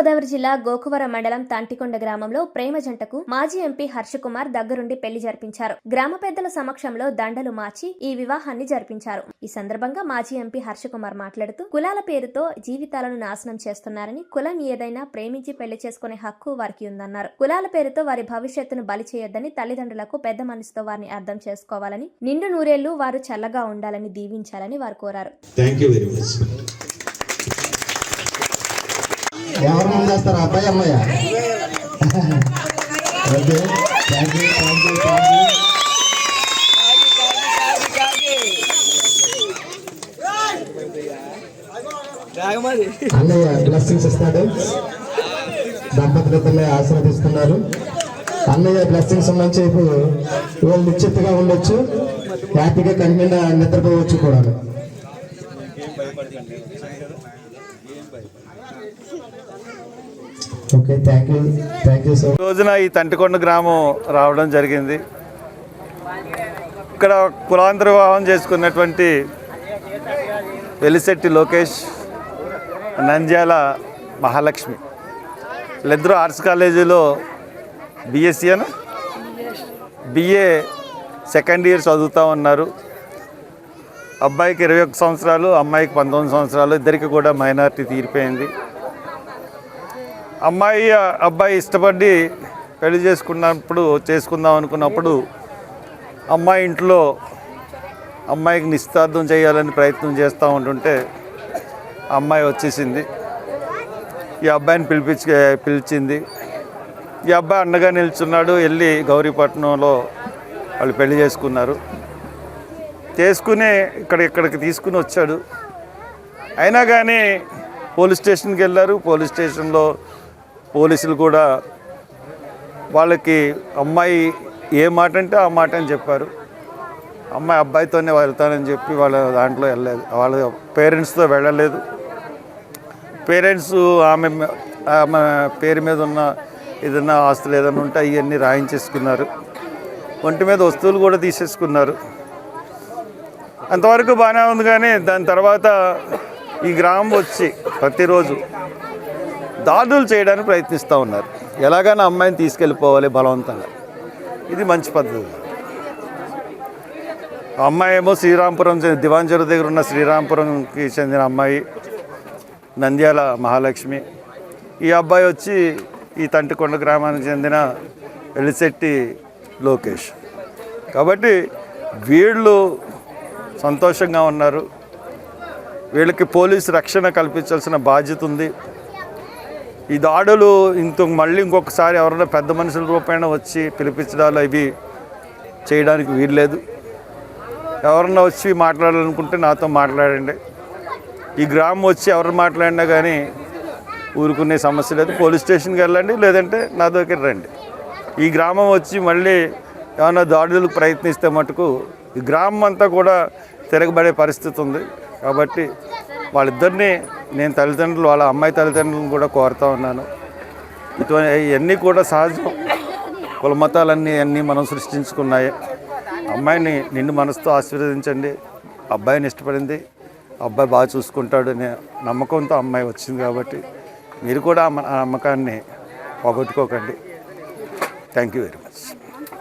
గోదావరి జిల్లా గోకువర మండలం తాంటికొండ గ్రామంలో ప్రేమ జంటకు మాజీ ఎంపీ హర్షకుమార్ దగ్గరుండి పెళ్ళి జరిపించారు. గ్రామ పెద్దల సమక్షంలో దండలు మార్చి ఈ వివాహాన్ని జరిపించారు. ఈ సందర్భంగా మాజీ ఎంపీ హర్షకుమార్ మాట్లాడుతూ కులాల పేరుతో జీవితాలను నాశనం చేస్తున్నారని కులం ఏదైనా ప్రేమించి పెళ్ళి చేసుకునే హక్కు వారికి ఉందన్నారు. కులాల పేరుతో వారి భవిష్యత్తును బలి చేయొద్దని తల్లిదండ్రులకు పెద్ద మనసుతో వారిని అర్థం చేసుకోవాలని నిండు నూరేళ్ళు వారు చల్లగా ఉండాలని దీవించాలని వారు కోరారు. థ్యాంక్ యూ వెరీ మచ్ ఎవరు ముందు చేస్తారు? అబ్బాయి అమ్మాయ? Okay. Thank you thank you thank you అన్నయ్య బ్లెస్సింగ్స్ ఇస్తాడు. దంపతులిద్దరిని ఆశీర్వదిస్తున్నారు. అన్నయ్య బ్లెస్సింగ్స్ ఉన్న చెప్పు వాళ్ళు నిశ్చితగా ఉండొచ్చు. హ్యాపీగా కనిపిండా నిద్రపోవచ్చు కూడా. Okay thank you thank you రోజున ఈ తంటికొండ గ్రామం రావడం జరిగింది. ఇక్కడ కులాంతర వివాహం చేసుకున్నటువంటి వెలిశెట్టి లోకేష్ నంద్యాల మహాలక్ష్మి. వీళ్ళిద్దరూ ఆర్ట్స్ కాలేజీలో బీఎస్సీ అని బిఏ సెకండ్ ఇయర్ చదువుతూ ఉన్నారు. అబ్బాయికి ఇరవై ఒక్క సంవత్సరాలు అమ్మాయికి పంతొమ్మిది సంవత్సరాలు ఇద్దరికి కూడా మైనారిటీ తీరిపోయింది. అమ్మాయి అబ్బాయి ఇష్టపడి పెళ్ళి చేసుకున్నప్పుడు చేసుకుందాం అనుకున్నప్పుడు అమ్మాయి ఇంట్లో అమ్మాయికి నిశ్చితార్థం చేయాలని ప్రయత్నం చేస్తూ ఉంటుంటే అమ్మాయి వచ్చేసింది. ఈ అబ్బాయిని పిలిపించి పిలిచింది. ఈ అబ్బాయి అండగా నిల్చున్నాడు వెళ్ళి గౌరీపట్నంలో వాళ్ళు పెళ్ళి చేసుకున్నారు. చేసుకుని ఇక్కడ ఇక్కడికి తీసుకుని వచ్చాడు. అయినా కానీ పోలీస్ స్టేషన్కి వెళ్ళారు. పోలీస్ స్టేషన్లో పోలీసులు కూడా వాళ్ళకి అమ్మాయి ఏ మాట అంటే ఆ మాట అని చెప్పారు. అమ్మాయి అబ్బాయితోనే వెళ్తానని చెప్పి వాళ్ళ దాంట్లో వెళ్ళలేదు. వాళ్ళ పేరెంట్స్తో వెళ్ళలేదు. పేరెంట్స్ ఆమె ఆమె పేరు మీద ఉన్న ఏదైనా ఆస్తులు ఏదైనా ఉంటే అవన్నీ రాయించేసుకున్నారు. ఒంటి మీద వస్తువులు కూడా తీసేసుకున్నారు. అంతవరకు బాగానే ఉంది కానీ దాని తర్వాత ఈ గ్రామం వచ్చి ప్రతిరోజు దాడులు చేయడానికి ప్రయత్నిస్తూ ఉన్నారు. ఎలాగైనా అమ్మాయిని తీసుకెళ్ళిపోవాలి బలవంతంగా. ఇది మంచి పద్ధతి. అమ్మాయి ఏమో శ్రీరాంపురం చెంది- దగ్గర ఉన్న శ్రీరాంపురంకి చెందిన అమ్మాయి నంద్యాల మహాలక్ష్మి. ఈ అబ్బాయి వచ్చి ఈ తంటికొండ గ్రామానికి చెందిన ఎలిశెట్టి లోకేష్. కాబట్టి వీళ్ళు సంతోషంగా ఉన్నారు. వీళ్ళకి పోలీసు రక్షణ కల్పించాల్సిన బాధ్యత ఉంది. ఈ దాడులు ఇంత మళ్ళీ ఇంకొకసారి ఎవరైనా పెద్ద మనుషుల రూపాయన వచ్చి పిలిపించడాలు ఇవి చేయడానికి వీల్లేదు. ఎవరన్నా వచ్చి మాట్లాడాలనుకుంటే నాతో మాట్లాడండి. ఈ గ్రామం వచ్చి ఎవరు మాట్లాడినా కానీ ఊరుకునే సమస్య లేదు. పోలీస్ స్టేషన్కి వెళ్ళండి లేదంటే నా దగ్గర రండి. ఈ గ్రామం వచ్చి మళ్ళీ ఏమైనా దాడులకు ప్రయత్నిస్తే మటుకు ఈ గ్రామం అంతా కూడా తిరగబడే పరిస్థితి ఉంది. కాబట్టి వాళ్ళిద్దరిని నేను తల్లిదండ్రులు వాళ్ళ అమ్మాయి తల్లిదండ్రులను కూడా కోరుతా ఉన్నాను. ఇటువంటి ఇవన్నీ కూడా సహజం. కులమతాలన్నీ అన్నీ మనం సృష్టించుకున్నాయి. అమ్మాయిని నిన్ను మనసుతో ఆశీర్వదించండి. అబ్బాయిని ఇష్టపడింది. అబ్బాయి బాగా చూసుకుంటాడు అనే నమ్మకంతో అమ్మాయి వచ్చింది కాబట్టి మీరు కూడా ఆ మ- ఆ నమ్మకాన్ని పోగొట్టుకోకండి. Thank you very much